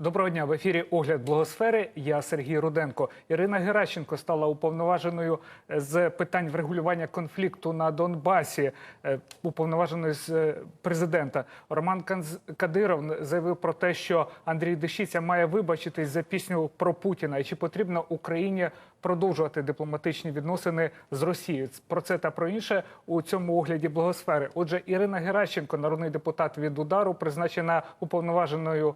Доброго дня в ефірі Огляд Благосфери. Я Сергій Руденко. Ірина Геращенко стала уповноваженою з питань врегулювання конфлікту на Донбасі. е, Уповноваженою з е, президента Роман Кадиров заявив про те, що Андрій Дещиця має вибачитись за пісню про Путіна і чи потрібно Україні продовжувати дипломатичні відносини з Росією. Про це та про інше у цьому огляді благосфери. Отже, Ірина Геращенко, народний депутат від удару, призначена уповноваженою е,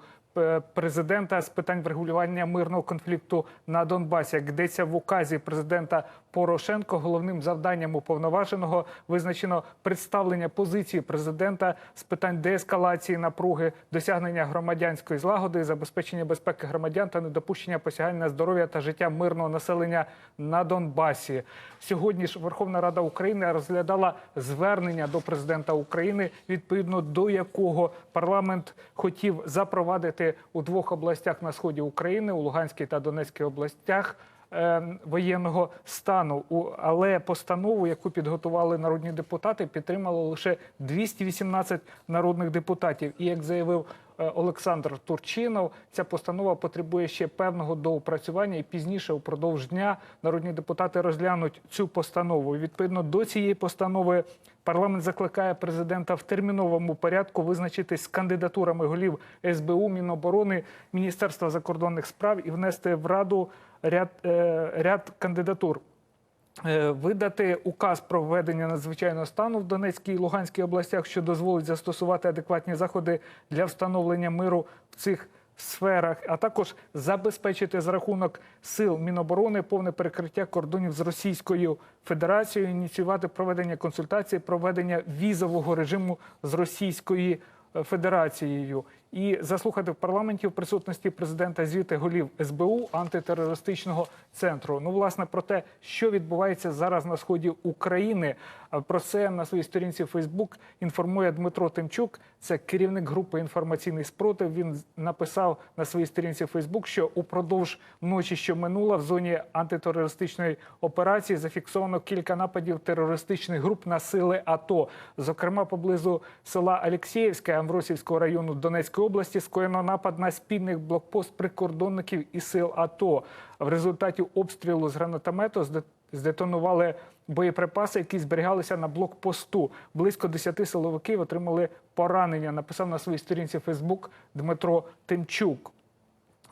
президента з питань врегулювання мирного конфлікту на Донбасі. Як йдеться в указі президента Порошенко, головним завданням уповноваженого визначено представлення позиції президента з питань деескалації напруги, досягнення громадянської злагоди, забезпечення безпеки громадян та недопущення посягань на здоров'я та життя мирного населення на Донбасі. Сьогодні ж Верховна Рада України розглядала звернення до президента України, відповідно до якого парламент хотів запровадити у двох областях на сході України, у Луганській та Донецькій областях. Е, Воєнного стану, але постанову, яку підготували народні депутати, підтримало лише 218 народних депутатів. І як заявив е, Олександр Турчинов, ця постанова потребує ще певного доопрацювання, і пізніше упродовж дня народні депутати розглянуть цю постанову. І відповідно до цієї постанови парламент закликає президента в терміновому порядку визначитись з кандидатурами голів СБУ, Міноборони, Міністерства закордонних справ і внести в раду ряд, е, ряд кандидатур. Е, Видати указ про введення надзвичайного стану в Донецькій і Луганській областях, що дозволить застосувати адекватні заходи для встановлення миру в цих сферах, а також забезпечити за рахунок сил Міноборони повне перекриття кордонів з Російською Федерацією, ініціювати проведення консультацій, проведення візового режиму з Російської е, Федерацією і заслухати в парламенті в присутності президента звіти голів СБУ антитерористичного центру. Ну, власне, про те, що відбувається зараз на сході України. Про це на своїй сторінці Фейсбук інформує Дмитро Тимчук. Це керівник групи інформаційний спротив. Він написав на своїй сторінці Фейсбук, що упродовж ночі, що минула, в зоні антитерористичної операції зафіксовано кілька нападів терористичних груп на сили АТО. Зокрема, поблизу села Алексєєвське Амвросівського району Донецької області скоєно напад на спільний блокпост прикордонників і сил АТО. В результаті обстрілу з гранатомету здетонували боєприпаси, які зберігалися на блокпосту. Близько 10 силовиків отримали поранення. Написав на своїй сторінці Фейсбук Дмитро Тимчук.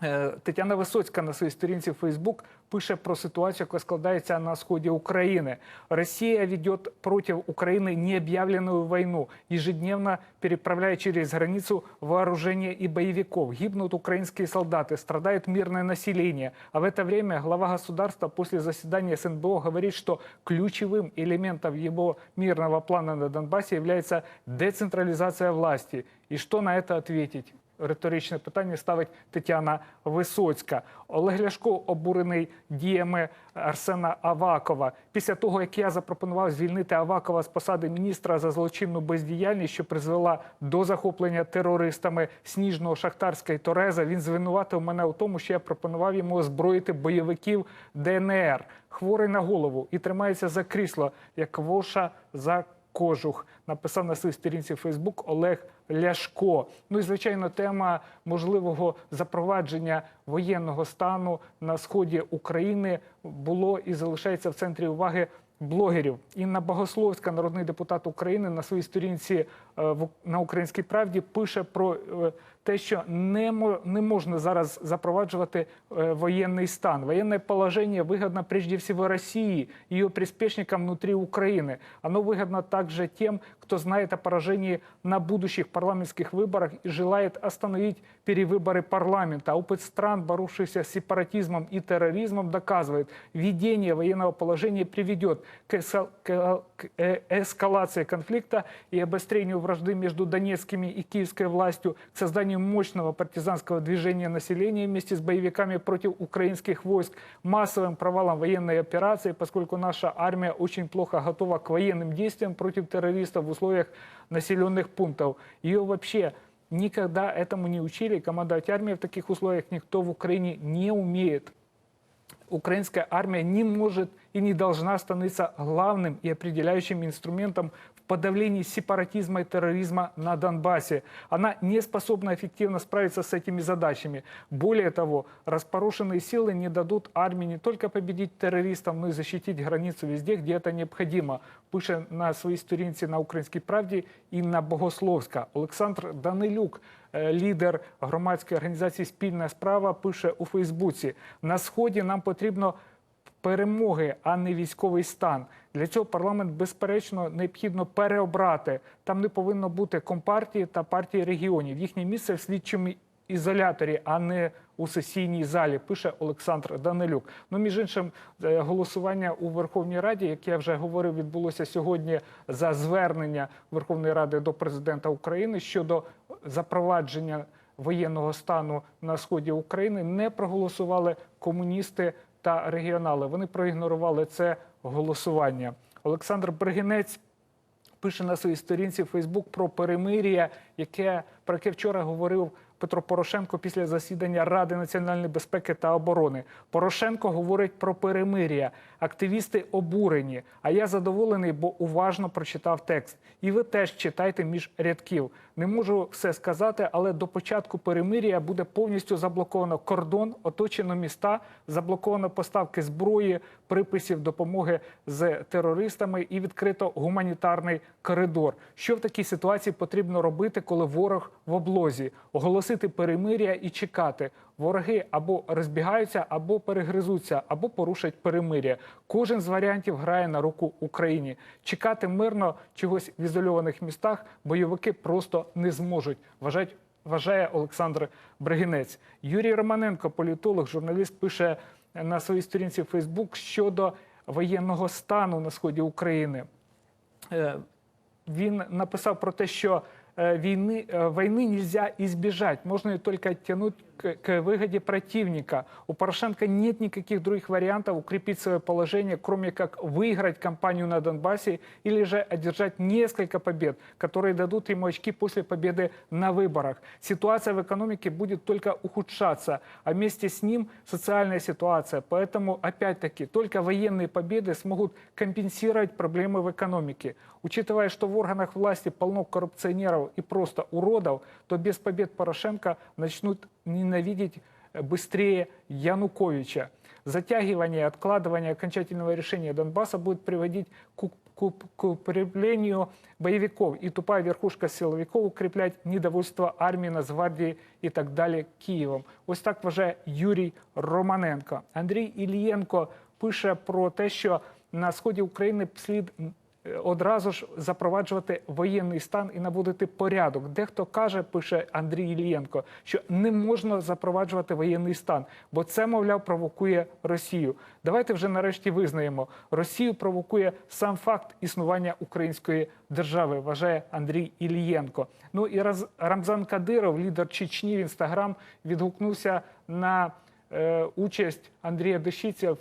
Е, Тетяна Висоцька на своїй сторінці в Фейсбук пише про ситуацію, яка складається на сході України. Росія веде проти України необъявленную войну, ежедневно переправляя через границу вооружение и боевиков. Гибнут украинские солдаты, страдает мирное население. А в это время глава государства после заседания СНБО говорит, что ключевым элементом его мирного плана на Донбассе является децентрализация власти. И что на это ответить? Риторичне питання ставить Тетяна Висоцька. Олег Ляшко обурений діями Арсена Авакова. Після того, як я запропонував звільнити Авакова з посади міністра за злочинну бездіяльність, що призвела до захоплення терористами Сніжного, і Тореза, він звинуватив мене у тому, що я пропонував йому озброїти бойовиків ДНР. Хворий на голову і тримається за крісло, як воша за кожух. Написав на своїй сторінці Фейсбук Олег Ляшко. Ну і звичайно, тема можливого запровадження воєнного стану на сході України було і залишається в центрі уваги. Блогерів Інна Богословська, народний депутат України, на своїй сторінці на Українській правді пише про е, те, що не, мо- не можна зараз запроваджувати е, воєнний стан. Воєнне положення вигідно прежде всего Росії, її приспешникам внутри України. Оно выгодно также тем, кто знает о поражении на будущих парламентских выборах и желает остановить перевыборы парламента. Опыт стран, боровшихся с сепаратизмом и терроризмом, доказывает, введение военного положения приведет к, эсал- к- к, э, эскалации конфликта и обострению вражды между донецкими и киевской властью, к созданию мощного партизанского движения населения вместе с боевиками против украинских войск, массовым провалом военной операции, поскольку наша армия очень плохо готова к военным действиям против террористов в условиях населенных пунктов. Ее вообще никогда этому не учили. Командовать армией в таких условиях никто в Украине не умеет. Украинская армия не может и не должна становиться главным и определяющим инструментом подавлении сепаратизма и терроризма на Донбассе. Она не способна эффективно справиться с этими задачами. Более того, распорошенные силы не дадут армии не только победить террористов, но и защитить границу везде, где это необходимо. Пише на своїй сторінці на Українській правді Інна Богословська. Олександр Данилюк, е, лідер громадської організації Спільна справа, пише у Фейсбуці: на сході нам потрібно перемоги, а не військовий стан. Для цього парламент безперечно необхідно переобрати. Там не повинно бути компартії та партії регіонів. Їхнє місце в слідчому ізоляторі, а не у сесійній залі, пише Олександр Данилюк. Ну, між іншим, е, голосування у Верховній Раді, як я вже говорив, відбулося сьогодні за звернення Верховної Ради до президента України щодо запровадження воєнного стану на сході України. Не проголосували комуністи та регіонали. Вони проігнорували це голосування. Олександр Бригинець пише на своїй сторінці Фейсбук про перемир'я, яке про яке вчора говорив Петро Порошенко після засідання Ради національної безпеки та оборони. Порошенко говорить про перемир'я. Активісти обурені. А я задоволений, бо уважно прочитав текст. І ви теж читайте між рядків. Не можу все сказати, але до початку перемир'я буде повністю заблоковано кордон, оточено міста, заблоковано поставки зброї, приписів допомоги з терористами і відкрито гуманітарний коридор. Що в такій ситуації потрібно робити, коли ворог в облозі? Оголосити перемир'я і чекати. Вороги або розбігаються, або перегризуться, або порушать перемир'я. Кожен з варіантів грає на руку Україні. Чекати мирно чогось в ізольованих містах бойовики просто не зможуть. Вважають вважає Олександр Бригинець. Юрій Романенко, політолог, журналіст, пише на своїй сторінці Фейсбук щодо воєнного стану на сході України. Е, Він написав про те, що е, війни, е, войны нельзя избежать, можно ее только оттянуть к, выгоде противника. У Порошенко нет никаких других вариантов укрепить свое положение, кроме как выиграть кампанию на Донбассе или же одержать несколько побед, которые дадут ему очки после победы на выборах. Ситуация в экономике будет только ухудшаться, а вместе с ним социальная ситуация. Поэтому, опять-таки, только военные победы смогут компенсировать проблемы в экономике. Учитывая, что в органах власти полно коррупционеров и просто уродов, то без побед Порошенко начнут ненавидеть быстрее Януковича. Затягивание, откладывание окончательного решения Донбасса будет приводить к, к, к укреплению боевиков, и тупая верхушка силовиков укреплять недовольство армии, Нацгвардії і так далі Києвом. Ось так вважає Юрій Романенко. Андрій Ілієнко пише про те, що на сході України слід одразу ж запроваджувати воєнний стан і наводити порядок. Дехто каже, пише Андрій Ілієнко, що не можна запроваджувати воєнний стан, бо це, мовляв, провокує Росію. Давайте вже нарешті визнаємо, Росію провокує сам факт існування української держави, вважає Андрій Ілієнко. Ну і Раз- Рамзан Кадиров, лідер Чечні в інстаграм, відгукнувся на е, участь Андрія Дещиця в е,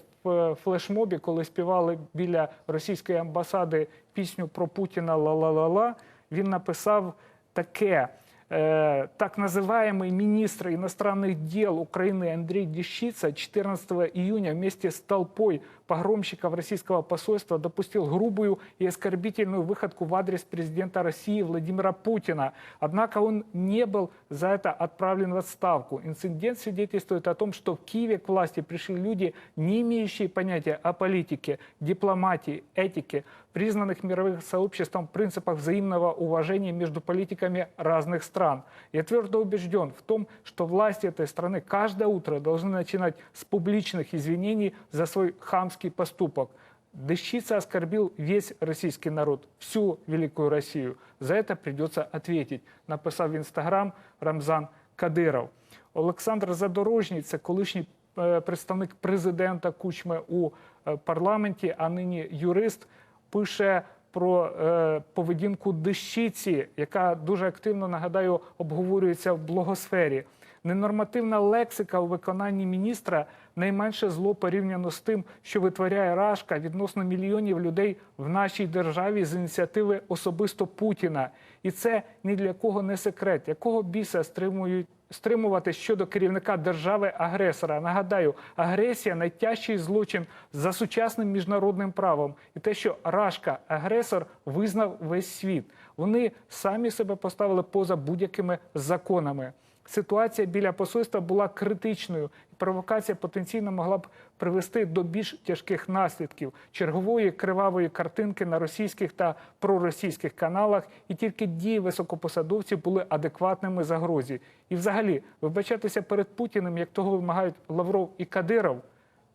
флешмобі, коли співали біля російської амбасади пісню про Путіна «Ла-ла-ла-ла», він написав таке. Э, так называемый министр иностранных дел Украины Андрей Дещица 14 июня вместе с толпой погромщиков российского посольства допустил грубую и оскорбительную выходку в адрес президента России Владимира Путина. Однако он не был за это отправлен в отставку. Инцидент свидетельствует о том, что в Киеве к власти пришли люди, не имеющие понятия о политике, дипломатии, этике, признанных мировым сообществом принципах взаимного уважения между политиками разных стран. Я твердо убежден в том, что власти этой страны каждое утро должны начинать с публичных извинений за свой хамский поступок. Дещица оскорбил весь российский народ, всю Великую Россию. За это придется ответить, написав в інстаграм Рамзан Кадиров. Олександр Задорожній, це колишній е, представник президента Кучми у е, парламенті, а нині юрист, Пише про е, поведінку дещиці, яка дуже активно нагадаю обговорюється в блогосфері. Ненормативна лексика у виконанні міністра найменше зло порівняно з тим, що витворяє Рашка відносно мільйонів людей в нашій державі з ініціативи особисто Путіна. І це ні для кого не секрет, якого біса стримують. Стримувати щодо керівника держави-агресора. Нагадаю, агресія найтяжчий злочин за сучасним міжнародним правом. І те, що Рашка агресор визнав весь світ. Вони самі себе поставили поза будь-якими законами. Ситуація біля посольства була критичною, і провокація потенційно могла б привести до більш тяжких наслідків чергової кривавої картинки на російських та проросійських каналах, і тільки дії високопосадовців були адекватними загрозі. І, взагалі, вибачатися перед Путіним, як того вимагають Лавров і Кадиров,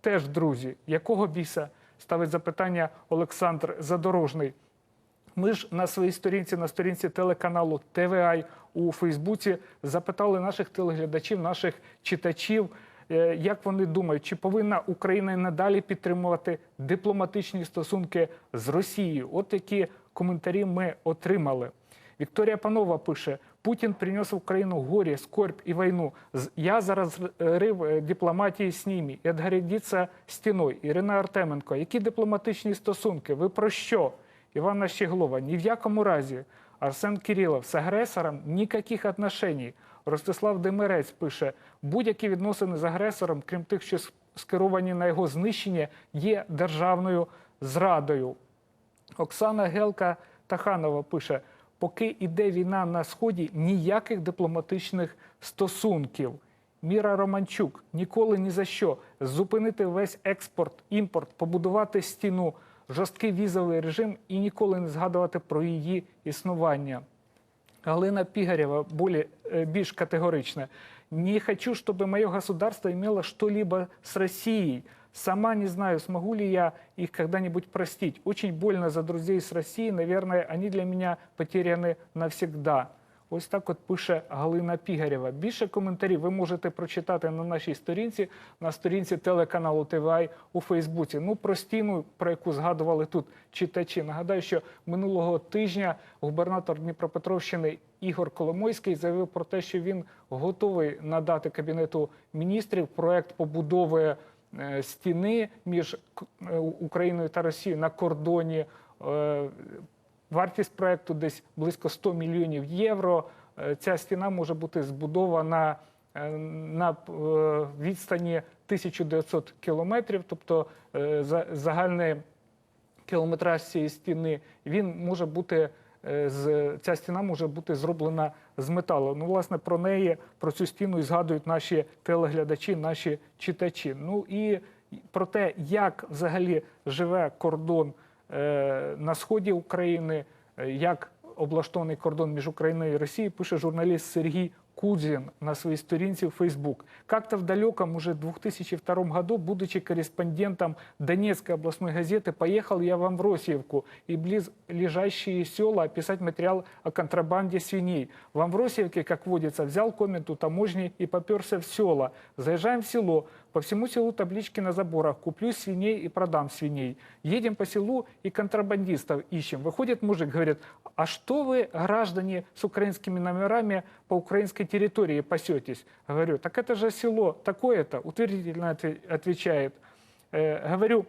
теж друзі, якого біса ставить запитання Олександр Задорожний. Ми ж на своїй сторінці, на сторінці телеканалу ТВАЙ у Фейсбуці запитали наших телеглядачів, наших читачів, е, як вони думають, чи повинна Україна і надалі підтримувати дипломатичні стосунки з Росією? От які коментарі ми отримали. Вікторія Панова пише: Путін принес в Україну горе, скорбь і війну. Я зараз рив е, дипломатії з ними відгородиться стіною. Ірина Артеменко, які дипломатичні стосунки? Ви про що? Івана Щеглова, ні в якому разі. Арсен Кирилов, з агресором ніяких отношеній. Ростислав Демирець пише, будь-які відносини з агресором, крім тих, що скеровані на його знищення, є державною зрадою. Оксана Гелка Таханова пише: поки йде війна на сході, ніяких дипломатичних стосунків. Міра Романчук ніколи ні за що зупинити весь експорт, імпорт, побудувати стіну, жорсткий візовий режим і ніколи не згадувати про її існування. Галина Пигарева более, э, більш категорична. Не хочу, чтобы мое государство имело что-либо с Россией. Сама не знаю, смогу ли я их когда-нибудь простить. Очень больно за друзей с Россией. Наверное, они для меня потеряны навсегда. Ось так от пише Галина Пігарєва. Більше коментарів ви можете прочитати на нашій сторінці, на сторінці телеканалу ТВАЙ у Фейсбуці. Ну, про стіну, про яку згадували тут читачі. Нагадаю, що минулого тижня губернатор Дніпропетровщини Ігор Коломойський заявив про те, що він готовий надати Кабінету міністрів проект побудови е, стіни між е, Україною та Росією на кордоні. Вартість проекту десь близько 100 мільйонів євро. Е, Ця стіна може бути збудована е, на е, відстані 1900 кілометрів, тобто за- загальний кілометраж цієї стіни він може бути з ця стіна може бути зроблена з металу. Ну, власне, про неї, про цю стіну і згадують наші телеглядачі, наші читачі. Ну і про те, як взагалі живе кордон на сході України, е, як облаштований кордон між Україною і Росією, пише журналіст Сергій Кудзин на своей стороннице в Facebook. Как-то в далеком уже 2002 году, будучи корреспондентом Донецкой областной газеты, поехал я в Амвросиевку и близ лежащие села описать материал о контрабанде свиней. В Амвросиевке, как водится, взял комнату таможни и поперся в села. Заезжаем в село. По всему селу таблички на заборах. Куплю свиней и продам свиней. Едем по селу и контрабандистов ищем. Выходит мужик, говорит, а что вы, граждане с украинскими номерами, по украинской территории пасетесь? Говорю, так это же село такое-то, утвердительно отве- отвечает. Э, говорю,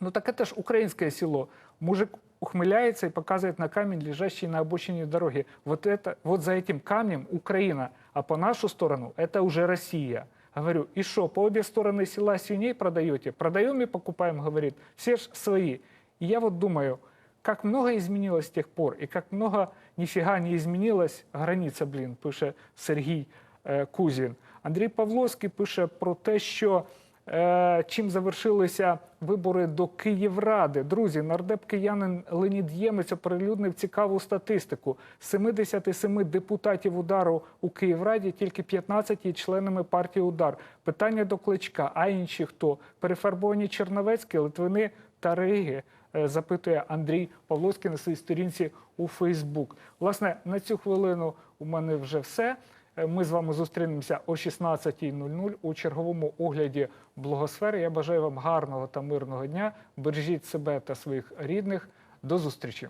ну так это же украинское село. Мужик ухмыляется и показывает на камень, лежащий на обочине дороги. Вот, это, вот за этим камнем Украина, а по нашу сторону это уже Россия. Говорю, и что, по обе стороны села свиней продаете? Продаем и покупаем, говорит. Все ж свои. И я вот думаю, как много изменилось с тех пор, и как много нифига не изменилась границя, блін, пише Сергій е, Кузін. Андрій Павловський пише про те, що чим завершилися вибори до Київради. Друзі, нардеп киянин Леонід Ємець оприлюднив цікаву статистику. З 77 депутатів удару у Київраді тільки 15 є членами партії удар. Питання до кличка. А інші хто? Перефарбовані Черновецькі, Литвини та Риги. Е, Запитує Андрій Павловський на своїй сторінці у Фейсбук. Власне, на цю хвилину у мене вже все. Е, Ми з вами зустрінемося о 16.00 у черговому огляді блогосфери. Я бажаю вам гарного та мирного дня. Бережіть себе та своїх рідних. До зустрічі.